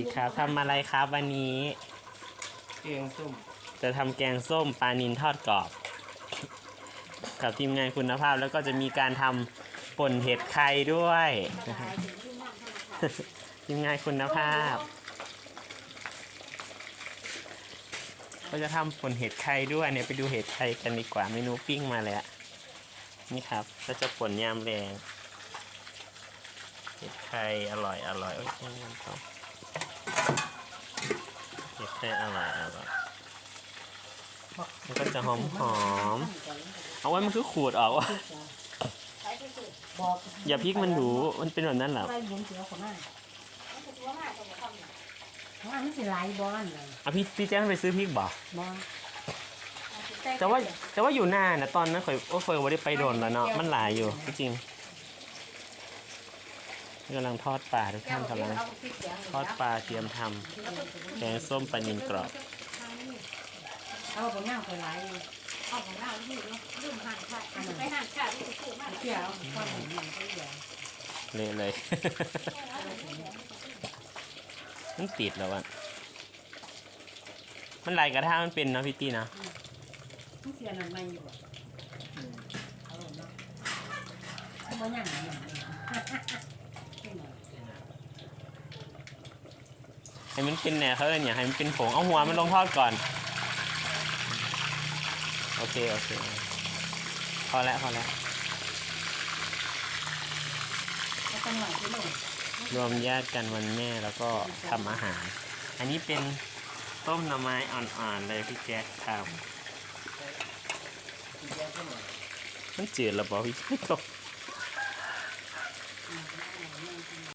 ดีครับทำอะไรครับวันนี้เกียงส้ม จะทำแกงส้มปลานินทอดกรอบ กับทีมงานคุณภาพแล้วก็จะมีการทำป่นเห็ดไข่ด้วยนะครับทีมงานคุณภาพ ก็จะทำป่นเห็ดไข่ด้วยเนี่ยไปดูเห็ดไข่กันดีกว่าเมนูปิ้งมาแล้วนี่ครับก็จะป่นยามแรงเห็ดไข่อร่อยอร่อยโอ้ยยังยังต่อเห็ดไข่อร่อยอร่อยมันก็จะหอมหอมๆเอาไว้มันคือขูดออกวะบอกอย่าพริกมันดูมันเป็นแบบนั้นเหรอไล่บุญเสียคนนั้นว่ามันสิหลายบอนเลยอะพี่พี่แจ้งไปซื้อพริกบ่บอนแต่ว่าแต่ว่าอยู่หน้านะตอนนั้นเคยโอ้เคยว่าได้ไปโดนแล้วเนาะมันหลายอยู่จริงๆ กำลังทอดปลาทุกท่านกำลังทอดปลาเตรียมทำแกงส้มปลานิลกรอบเอาผลงานไปหลายเลยเอาของเราที่เนาะลืมห่างค่ะไปห่างค่ะที่ถูกมากเที่ยวก็เหมือนกันก็เดียวเละเลยมันติดแล้วอะมันไหลกระทะมันเป็นเนาะพี่ตีเนาะมันเสียนั่นไม่อยู่อะเอาเนาะบ่ยังยัง ให้มันเป็นแหน่เขาเอิ้นอย่างให้มันเป็นผงเอาหัวมันลงทอดก่อน โอเค โอเค พอแล้วพอแล้วก็ต้องหน่อยที่ลงรวมญาติกันวันแม่แล้วก็ทำอาหาร อันนี้เป็นต้มหน่อไม้อ่อนๆเลยพี่แจ๊คทำมันจืดหรอเปล่าพี่แจ๊ค